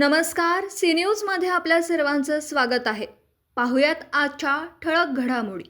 नमस्कार सी न्यूजमध्ये आपल्या सर्वांचं स्वागत आहे. पाहुयात आजच्या ठळक घडामोडी.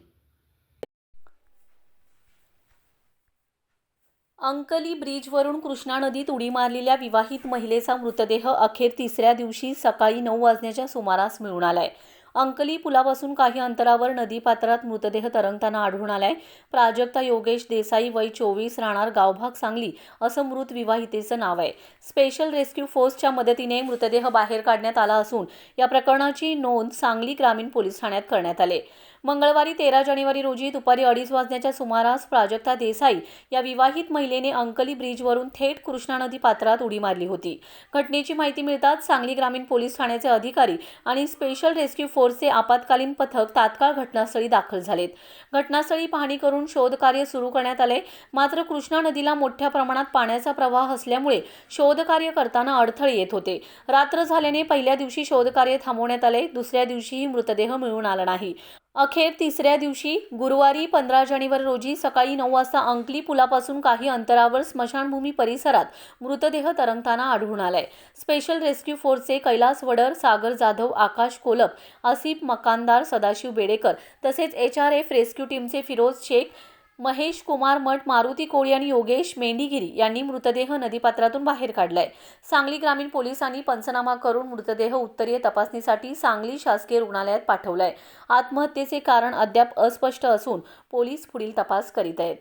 अंकली ब्रिजवरून कृष्णा नदीत उडी मारलेल्या विवाहित महिलेचा मृतदेह अखेर तिसऱ्या दिवशी सकाळी नऊ वाजण्याच्या सुमारास मिळून आलाय. अंकली पुलापासून काही अंतरावर नदीपात्रात मृतदेह तरंगताना आढळून आलाय. प्राजक्ता योगेश देसाई वय चोवीस राहणार गावभाग सांगली असं मृत विवाहितेचं नाव आहे. स्पेशल रेस्क्यू फोर्सच्या मदतीने मृतदेह बाहेर काढण्यात आला असून या प्रकरणाची नोंद सांगली ग्रामीण पोलीस ठाण्यात करण्यात आले. मंगळवारी तेरा जानेवारी रोजी दुपारी अडीच वाजण्याच्या सुमारास प्राजक्ता देसाई या विवाहित महिलेने अंकली ब्रिजवरून थेट कृष्णा नदी पात्रात उडी मारली होती. घटनेची माहिती मिळताच सांगली ग्रामीण पोलीस ठाण्याचे अधिकारी आणि स्पेशल रेस्क्यू फोर्सचे आपत्कालीन पथक तात्काळ घटनास्थळी दाखल झालेत. घटनास्थळी पाहणी करून शोधकार्य सुरू करण्यात आले. मात्र कृष्णा नदीला मोठ्या प्रमाणात पाण्याचा प्रवाह असल्यामुळे शोधकार्य करताना अडथळे येत होते. रात्र झाल्याने पहिल्या दिवशी शोधकार्य थांबवण्यात आले. दुसऱ्या दिवशीही मृतदेह मिळून आला नाही. अखेर तिसऱ्या दिवशी गुरुवारी पंधरा जानेवारी रोजी सकाळी नऊ वाजता अंकली पुलापासून काही अंतरावर स्मशानभूमी परिसरात मृतदेह तरंगताना आढळून आलाय. स्पेशल रेस्क्यू फोर्सचे कैलास वडर सागर जाधव आकाश कोलप आसिफ मकानदार सदाशिव बेडेकर तसेच एच आर एफ रेस्क्यू टीमचे फिरोज शेख महेश कुमार मठ मारुती कोळी आणि योगेश मेंढीगिरी यांनी मृतदेह नदीपात्रातून बाहेर काढलाय. सांगली ग्रामीण पोलिसांनी पंचनामा करून मृतदेह उत्तरीय तपासणीसाठी सांगली शासकीय रुग्णालयात पाठवलाय. आत्महत्येचे कारण अद्याप अस्पष्ट असून पोलीस पुढील तपास करीत आहेत.